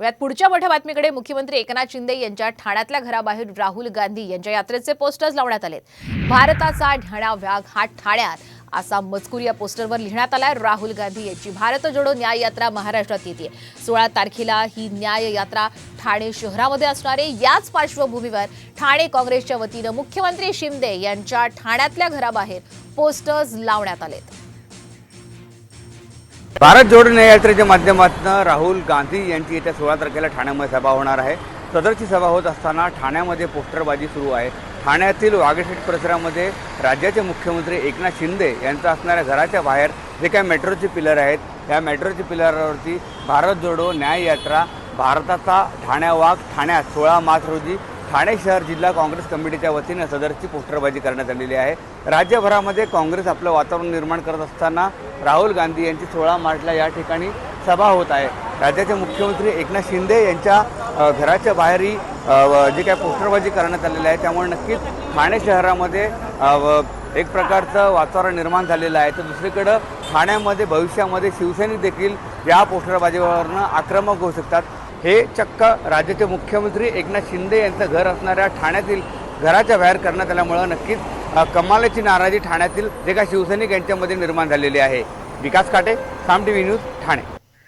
यात पुढच्या मोठ्या बातमीकडे मुख्यमंत्री एकनाथ शिंदे यांच्या ठाण्यातल्या घराबाहेर राहुल गांधी यांच्या यात्रेचे पोस्टर्स लावण्यात आलेत. भारताचा ढाणा व्याग हा ठाण्यात असा मजकूर या पोस्टरवर लिहिण्यात आलाय. राहुल गांधी यांची भारत जोडो न्याय यात्रा महाराष्ट्रात येते. सोळा तारखेला ही न्याय यात्रा ठाणे शहरामध्ये असणारे. याच पार्श्वभूमीवर ठाणे काँग्रेसच्या वतीनं मुख्यमंत्री शिंदे यांच्या ठाण्यातल्या घराबाहेर पोस्टर्स लावण्यात आलेत. भारत जोडो न्याय यात्रेच्या माध्यमातून राहुल गांधी यांची येत्या सोळा तारखेला ठाण्यामध्ये सभा होणार आहे. सदरची सभा होत असताना ठाण्यामध्ये पोस्टरबाजी सुरू आहे. ठाण्यातील वागेशेठ परिसरामध्ये राज्याचे मुख्यमंत्री एकनाथ शिंदे यांचा असणाऱ्या घराच्या बाहेर जे काही मेट्रोचे पिलर आहेत या मेट्रोचे पिलरवरती भारत जोडो न्याय यात्रा भारताचा ठाण्यावाघ ठाण्यात सोळा मार्च रोजी ठाणे शहर जिल्हा काँग्रेस कमिटीच्या वतीनं सदरची पोस्टरबाजी करण्यात आलेली आहे. राज्यभरामध्ये काँग्रेस आपलं वातावरण निर्माण करत असताना राहुल गांधी यांची सोळा मार्चला या ठिकाणी सभा होत आहे. राज्याचे मुख्यमंत्री एकनाथ शिंदे यांच्या घराच्या बाहेरही जे काय पोस्टरबाजी करण्यात आलेलं आहे त्यामुळे नक्कीच ठाणे शहरामध्ये एक प्रकारचं वातावरण निर्माण झालेलं आहे. तर दुसरीकडं ठाण्यामध्ये भविष्यामध्ये शिवसैनिक देखील या पोस्टरबाजीवरनं आक्रमक होऊ शकतात. हे चक्क राज्याचे मुख्यमंत्री एकनाथ शिंदे यांचं घर असणाऱ्या ठाण्यातील घराच्या बाहेर करण्यात आल्यामुळं नक्कीच कमालाची नाराजी ठाण्यातील जे काही शिवसैनिक यांच्यामध्ये निर्माण झालेली आहे. Vikas Kate Saam T V news Thane.